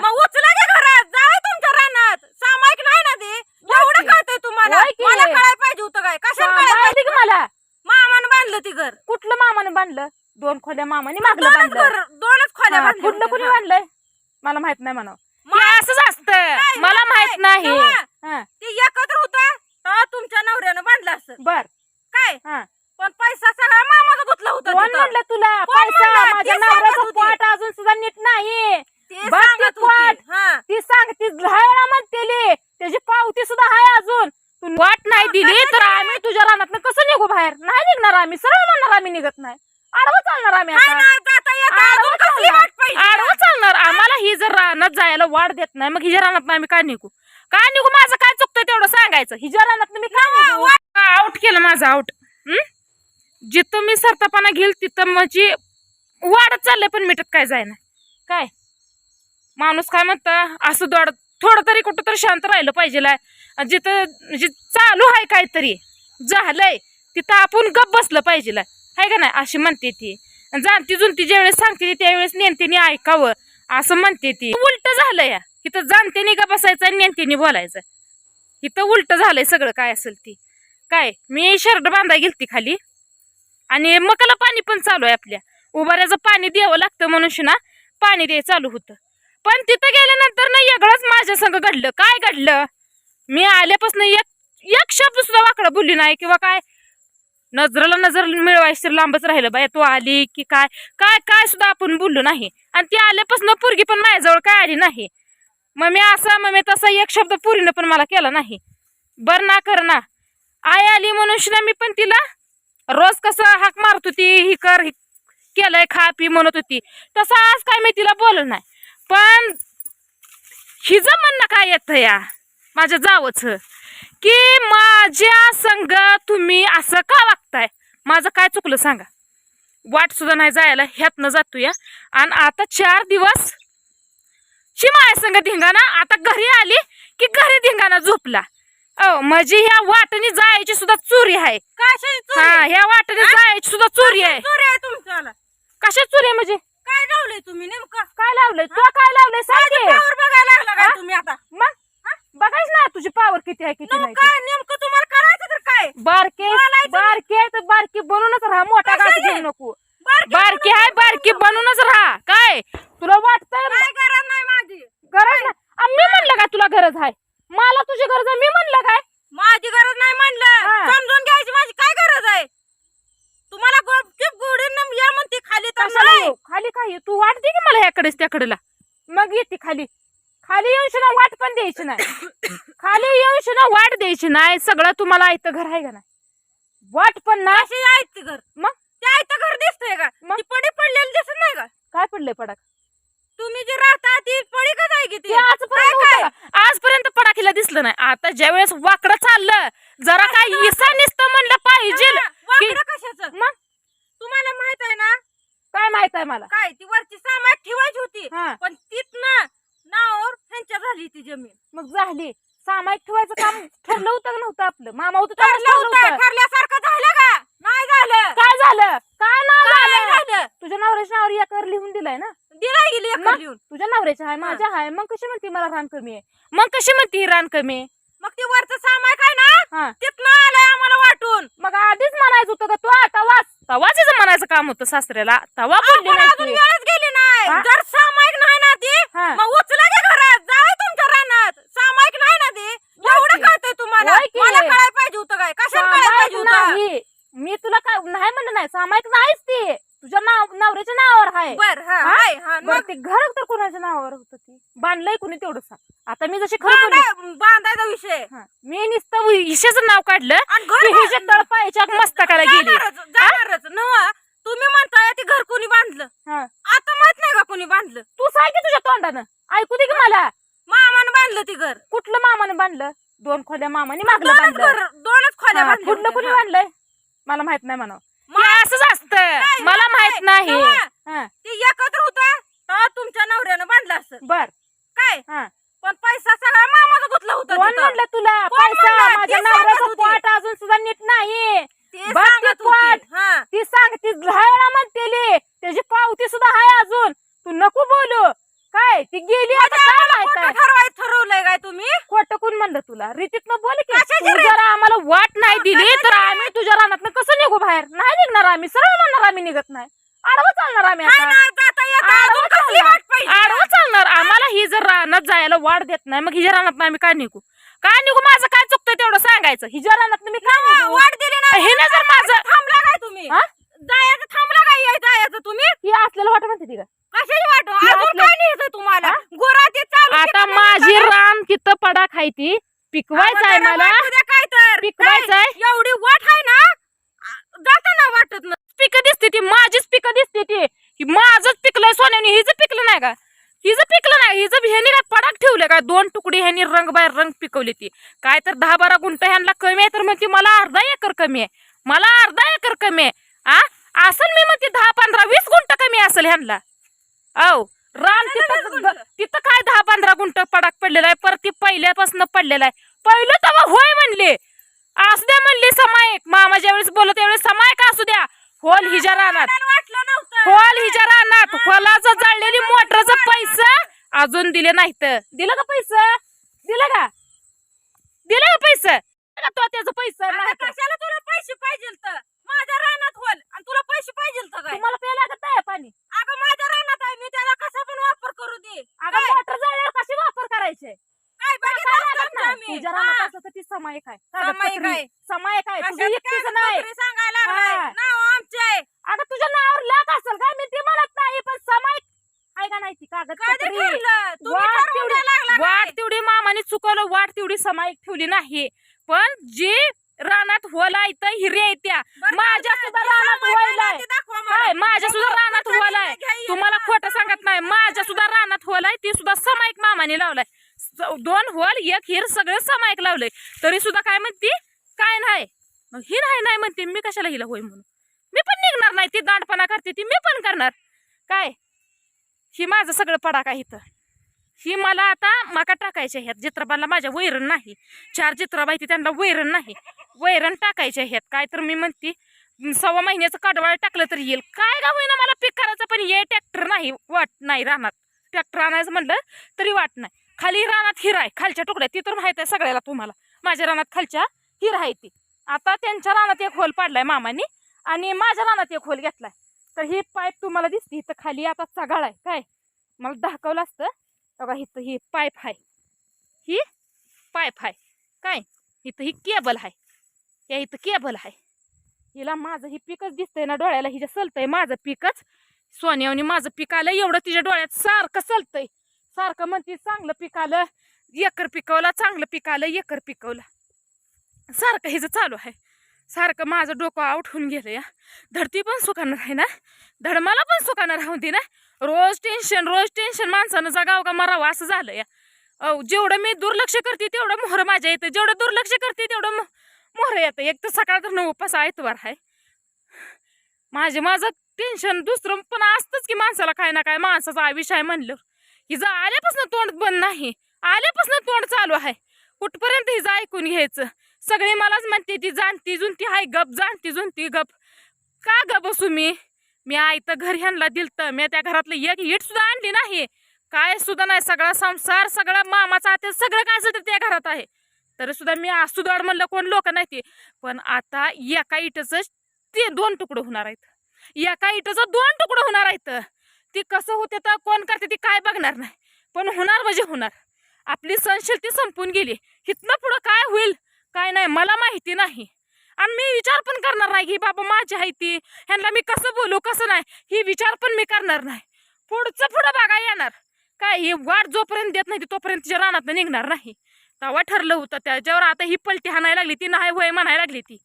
मग उचला की घरात. जाऊ तुमच्या रानात. सामायिक नाही ना ते? एवढं. कळतंय तुम्हाला? होय की. मला कळायला पाहिजे होतं काय? कशाला कळायला माहिती की मला? मामानं बांधलं ती घर. कुठलं मामाने बांधलं? दोन खोल्या मामाने मागलं दोनच बांधलं. घर दोनच खोल्या हा, बांधल्या कुठलं होत्या. कुणी हा. बांधलंय? मला माहीत नाही म्हणा मग असंच असतं. मला माहीत नाही. तेव्हा ती एकत्र होता तेव्हा तुमच्या नवऱ्यानं बांधलं असं. बर. काय? हा. पण पैसा सगळा मामाचा गुतला होता कोण तिथं. म्हणलं तुला? कोण पैसा? म्हणलं? माझ्या ती सांगत नवऱ्याचं होती. पोट अजून सुद्धा नीट नाही ते बघ सांगत ती. होती. हा. ती सांग ती राहायला म्हणतेली. त्याची पावती सुद्धा आहे अजून. तू वाट नाही दिली तर आम्ही तुझ्या रानात कसं निघू बाहेर? नाही निघणार आम्ही. सरळ म्हणणार आम्ही निघत नाही. आडवं चालणार आम्ही काय आता. नाही जाता येत आडवं अजून कसली वाट पाहिजे? आडवं चालणार. आम्हाला ही जर रानात जायला वाढ देत नाही मग हिच्या रानात आम्ही काय निघू? काय निघू? माझं काय चुकतंय तेवढं सांगायचं. हिच्या रानात मी काय आउट केलं माझं आउट जिथं मी सरतापणा घेईल तिथं म्हणजे वाढत चाललंय पण मिटत काय जाय ना काय? माणूस काय म्हणतं असं दोड थोडं तरी कुठं तरी शांत राहिलं पाहिजे जिथं म्हणजे चालू आहे काहीतरी झालंय तिथं आपण गप बसलं पाहिजे आहे. का नाही? अशी म्हणते ती. जाणती जुनती ज्यावेळेस सांगते त्यावेळेस नेमतेनी ऐकावं असं म्हणते ती. उलट झालंय. इथं जाणतेनी का बसायचं आणि बोलायचं. इथं उलट झालंय सगळं काय असेल ती. काय? मी शर्ट बांधाय गेलती खाली. आणि मकाला पाणी पण चालू आहे आपल्या. उभाऱ्याचं पाणी द्यावं लागतं मनुष्य ना पाणी द्याय चालू होतं. पण तिथं गेल्यानंतर ना वेगळंच माझ्या संग घडलं. काय घडलं? मी आल्यापासून एक एक शब्द सुद्धा वाकडा बोलली नाही. किंवा काय? नजरेला नजर मिळवायची लांबच राहिलं बाय तू आली की काय? काय काय सुद्धा आपण बोललो नाही. आणि ती आल्यापासून पोरगी पण माझ्याजवळ काय आली नाही. मग मी असा मग मी तसा एक शब्द पुरीनं पण मला केला नाही. बर ना कर ना. आई आली म्हणून ना मी पण तिला रोज कसं हाक मारत होती ही कर केलंय खा पी म्हणत होती. तसं आज काय मी तिला बोललं नाही. पण हिचं म्हणणं काय येतं या? माझ्या जावच. की माझ्या संग तुम्ही असं का वागताय? माझं काय चुकलं सांगा. वाट सुद्धा नाही जायला ह्यातनं जातो या आणि आता चार दिवस शी माझ्या संग धिंगाणा आता घरी आली की घरी धिंगाणा झोपला. अहो म्हणजे ह्या वाटणी जायची सुद्धा चोरी आहे. कशाची हा? ह्या वाटणी? जायची सुद्धा चोरी आहे. चोरी आहे तुमच्याला कशा चोरी आहे म्हणजे? काय लावलंय तुम्ही? नेमकं काय लावलंय? तुला काय लावलंय? सांग की. पावर बघायला लागला? काय तुम्ही आता? मग? बघायच ना तुझी पावर किती आहे किती नाही. काय? नेमकं तुम्हाला करायचं तर काय? बारके बोलायचं. बारके आहे तर बारकी बनूनच राहा. मोठा गाठ कशाने? घेऊ नको. बारकी बारकी आहे बारकी बनूनच राहा. काय? तुला वाटतंय काय गरज नाही माझी. गरज आ, मी म्हणलं काय तुला गरज आहे? मला तुझी गरज आहे. मी म्हणलं काय? माझी गरज नाही हा. म्हणलं समजून घ्यायची माझी काय गरज आहे? तुम्हाला गुपचूप गोडीनं या म्हणते खाली काय? तू वाट दे की मला ह्याकडेच त्याकडेला. मग येते खाली. खाली येऊन शिना वाट पण द्यायची नाही. खाली येऊन शिना वाट द्यायची नाही. सगळं तुम्हाला ऐकतं घर आहे का नाही? वाट पण नाही. अशी आहेत ते घर? मग? ते आहेत घर दिसतंय का? मग? पडी पडलेली दिसत नाही का? काय पडलंय पडाक? तुम्ही जे राहता ती पडी का आहे की ती ते आजपर्यंत? आजपर्यंत पडाकीला दिसलं नाही. आता ज्या वेळेस वाकडं चाललं जरा काय इसा निसतं म्हणलं पाहिजे. कशाचं? मग? तुम्हाला माहीत आहे ना काय माहीत आहे मला? काय ती वरची सामाय ठेवायची होती. हा. पण तिथनं नावावर ह्यांच्या झाली ती जमीन. मग झाली. सामायिक ठेवायचं काम ठरलं होतं का नव्हतं आपलं? मामा होतं तेव्हाच ठरलं ठरलं होतं. होतं. ठरल्यासारखं झालं का? नाही झालं. काय झालं? काय नाव काय झालं? झालं. तुझ्या नवऱ्याच्या नावावर एकर लिहून दिलाय ना? दिला गेली एकर मग? लिहून? तुझ्या नवऱ्याच्या आहे माझ्या आहे मग कशी म्हणते मला रान कमी आहे? मग कशी म्हणते ही रान कमी आहे? मग ती वरचं सामाय काय ना? हा. तिथनं आलंय आम्हाला वाटून. मग आधीच म्हणायचं होतं का तू? तवाच तवाच म्हणायचं काम होतं सासऱ्याला. तवा बोलली आपण नाही ती. वेळच गेली नाही. हा? जर सामायिक नाही ना ती हा. मग उचला की घरात. जाऊ तुमच्या रानात. सामायिक नाही ना ती. एवढं. कळतंय तुम्हाला. होय की. मला कळायला पाहिजे होतं काय? कशाला कळायला सामायिक पाहिजे होतं? नाही. मी तुला काय नाही म्हणलं नाही. सामायिक नाहीच ती. तुझ्या नाव नवऱ्याच्या नावावर आहे बर हा हा? हाय, हा बरं मग? ते घर तर कोणाच्या नावावर होतं ती? बांधलंय कोणी तेवढं सांग. आता मी जशी खरं बोलली बांधाय- बांधायचा विषय. हा. मी नुसतं हिशेच नाव काढलं आणि की हिच्या तळपायच्या मस्तकाला गेली. जाणारच जाणारच नवा तुम्ही म्हणताय ते घर कोणी बांधलं हा. आता माहीत नाही का कोणी बांधलं तू सांग की तुझ्या तोंडानं ऐकू दे की मला मामानं बांधलं ती घर कुठलं मामानं बांधलं दोन खोल्या मामाने मागलं दोनच बांधलं घर दोनच खोल्या हा, बांधल्या कुठलं होत्या. कुणी. बांधलंय मला माहीत नाही म्हणा मग असंच असतं काय, मला मग माहीत काय? नाही तेव्हा हा, ती एकत्र होता तेव्हा तुमच्या नवऱ्यानं बांधलं असं बर काय हा पण पैसा सगळा मामाचा गुतला होता कोण तिथं. म्हणलं तुला कोण पैसा म्हणलं? माझ्या ती सांगत नवऱ्याचं होती. पोट अजून सुद्धा नीट नाही ते बघ सांगत ती पोट. होती. हा. ती सांग ती राहायला म्हणतेली त्याची पावती सुद्धा आहे अजून तू नको बोलू काय? ती गेली आता काय माहीत ठरवाय ठरवलंय काय तुम्ही? खोटं कोण म्हणलं तुला? रीतीतनं बोल की. तू? जर आम्हाला वाट नाही दिली तर? आम्ही तुझ्या रानात कसं निघू बाहेर? नाही निघणार आम्ही. सरळ म्हणणार आम्ही निघत नाही. आडवं चालणार आम्ही नाही आडवं चालणार. वाट आम्हाला ही जर रानात जायला वाढ देत नाही मग हिच्या रानात आम्ही काय निघू? काय निघू? माझं काय चुकतंय तेवढं सांगायचं. हिच्या रानात मी काय वाट दिली ना हे ना जर माझं थांबला काय तुम्ही? जायचं थांबला काय? जायचं तुम्ही? ही असलेलं वाट म्हणते ती का कशाची वाट? अजून काय नाही तुम्हाला? गोरा ते चालू आता माझी जागा. रान तिथं पडा खायती पिकवायचं आहे आम्हाला मला. वाटू द्या काय तर. पिकवायचं आहे. काय? एवढी वाट आहे ना? जाताना वाटत ना पिकं दिसते ती माझीच पिकं दिसते ती. ही माझंच पिकलंय सोन्याने हिचं पिकलं नाही का? हिचं पिकलं नाही हिचं ह्यानी काय पडाक ठेवलं का? दोन तुकडे ह्यानी रंग बाहेर रंग पिकवली ती. काय तर दहा बारा गुंठ ह्यांना कमी आहे तर म्हणते मला अर्धा एकर कमी आहे. मला अर्धा एकर कमी आहे. आ? असेल मी म्हणते दहा पंधरा वीस गुंठ कमी असेल ह्यांना. औ रान तिथं तिथं काय दहा पंधरा गुंठ पडाक पडलेला आहे? परत ती पहिल्यापासून पडलेला आहे. पहिलं तेव्हा होय म्हणले. असू द्या म्हणली समायक मामा ज्यावेळेस बोलत त्यावेळेस समायक असू द्या? होल हिच्या रानात. होल हिच्या रानात. होलाचं जळलेली मोटरचं पैसा अजून दिले नाहीत. दिलं का पैसा? दिलं का? दिलं का पैसा? का तो त्याचं पैसा? कशाला तुला पैसे पाहिजे तर माझ्या रानात होल. आणि तुला पैसे पाहिजे तुम्हाला प्यायला लागत नाही पाणी अगं माझ्या रानात आहे मी त्याला कसा पण वापर करू दे अगं मोटर जळल्यावर कसे वापर करायचे काय बघितलं काय असतं लागत नाही. आम्ही. तुझ्या हा. रानात असं तर ती समायक आहे. समायिक. आहे. समायक आहे. तुझी एकटीच काय नाही सांगायला लागलाय? हा. नाव आमचे आहे. अगं तुझ्या नावावर लाख असेल काय मी ते म्हणत नाही पण समायक आहे का नाही ती कधी कागदपत्री ठरलं? तुम्ही वाट ठरवून तेवढी द्यायला लागला वाट? तेवढी मामाने चुकवलं. वाट तेवढी समाईक ठेवली नाही. पण जी रानात होला इथं हिरे त्या बरं, माझ्या सुद्धा रानात सांगायला व्हायलाय ते दाखवा मला. काय? माझ्या सुद्धा रानात येईल तुम्हाला. खोटं सांगत नाही. माझ्या सुद्धा रानात होलाय ती सुद्धा समाईक मामाने लावलाय. दोन होल एक हिर सगळं समाईक लावलंय. तरी सुद्धा काय म्हणते? काय नाही. मग ही नाही नाही म्हणते. मी कशाला हिला होय म्हणून? मी पण निघणार नाही. ती दांडपणा करते ती मी पण करणार. काय? ही माझं सगळं पडाका इथं. ही मला आता माका टाकायच्या ह्यात. चित्रपाला माझ्या वैरण नाही. चार जित्राबाई ती त्यांना वैरण नाही. वैरण टाकायच्या ह्यात. काय तर मी म्हणते सव्वा महिन्याचं कडवाळ टाकलं तर येईल. काय का होईना मला पीक करायचं पण ये ट्रॅक्टर नाही वाट नाही रानात ट्रॅक्टर आणायचं म्हणलं तरी वाट नाही. खाली रानात हिर आहे खालच्या तुकड्या ती तर माहीत आहे सगळ्याला तुम्हाला. माझ्या रानात खालच्या हिर आहे ती. आता त्यांच्या रानात एक होल पाडलाय मामाने आणि माझ्या रानात एक होल घेतलाय. तर ही पाईप तुम्हाला दिसते इथं खाली आता चगाळ आहे. काय? मला दाखवलं असतं. बघा इथं ही पाईप आहे. ही पाईप आहे. काय? इथं ही केबल आहे. या इथं केबल आहे. हिला माझं ही पिकच दिसतंय ना डोळ्याला. हिच्या सलतंय माझं पिकच. सोन्यावनी माझं पीक आलं एवढं तिच्या डोळ्यात सारखं सलतंय. सारखं म्हणते चांगलं पीक आलं एकर पिकवला चांगलं पीक आलं एकर पिकवलं. सारखं हिचं चालू आहे. सारखं माझं डोकं आउट होऊन गेलं या धडती पण सुखानं आहे ना धडमाला पण सुखानं राहून दे ना. रोज टेन्शन रोज टेन्शन माणसानं जगाव का मरावं असं झालं या अहो जेवढं मी दुर्लक्ष करते तेवढं मोहर माझ्या येतं जेवढं दुर्लक्ष करते तेवढं मो- मोहर येतं. एक तर सकाळ तर नऊ पास आयतवार आहे. माझे माझं टेन्शन दुसरं पण असतंच की माणसाला काय ना काय माणसाचा आयुष्य आहे म्हणलं. हिचं आल्यापासून तोंड बंद नाही. आल्यापासून तोंड चालू आहे. कुठपर्यंत हिचं ऐकून घ्यायचं? सगळे मलाच म्हणते ती जाणती जुनती हाय गप जाणती जुनती गप. का गप बसू मी? मी आई तर घर ह्यांना दिलतं. मी त्या घरातलं एक हिट सुद्धा आणली नाही. काय सुद्धा नाही. सगळा संसार सगळा मामाचा आता सगळं काय असेल तर त्या घरात आहे? तरी सुद्धा मी सुदाड म्हणलं कोण लोक नाही ते पण आता एका इटचं ते दोन तुकडं होणार आहेत. एका इटचं दोन तुकडं होणार आहेत. ती कसं होते तर कोण करते ती काय बघणार नाही. पण होणार म्हणजे होणार. आपली सहनशीलती संपून गेली. इथनं पुढं काय होईल? काय नाही मला माहिती नाही. आणि मी विचार पण करणार नाही की बाबा माझी आहे ती. ह्यांना मी कसं बोलू कसं नाही? ही विचार पण मी करणार नाही. पुढचं पुढं बघा येणार. काय ही वाट जोपर्यंत देत नाही ती तोपर्यंत तिच्या रानात निघणार नाही. तेव्हा ठरलं होतं त्याच्यावर आता ही पलटी हाणायला लागली ती नाही वय म्हणायला लागली ती.